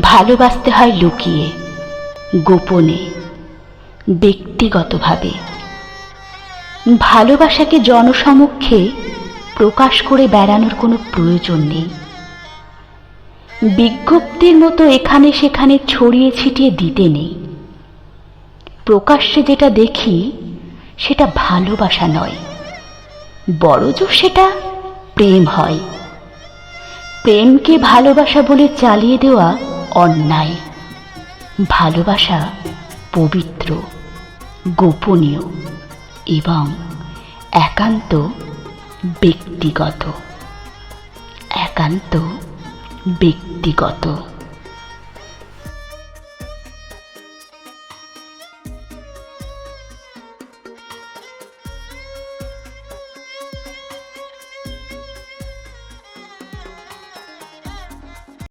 ভালোবাসতে হয় লুকিয়ে, গোপনে, ব্যক্তিগতভাবে। ভালোবাসাকে জনসমক্ষে প্রকাশ করে বেড়ানোর কোনো প্রয়োজন নেই। বিজ্ঞপ্তির মতো এখানে সেখানে ছড়িয়ে ছিটিয়ে দিতে নেই। প্রকাশ্যে যেটা দেখি, সেটা ভালোবাসা নয় বড়জোর সেটা প্রেম হয়। প্রেমকে ভালোবাসা বলে চালিয়ে দেওয়া অন্যায়। ভালোবাসা পবিত্র গোপনীয় এবং একান্ত ব্যক্তিগত। একান্ত ব্যক্তিগত।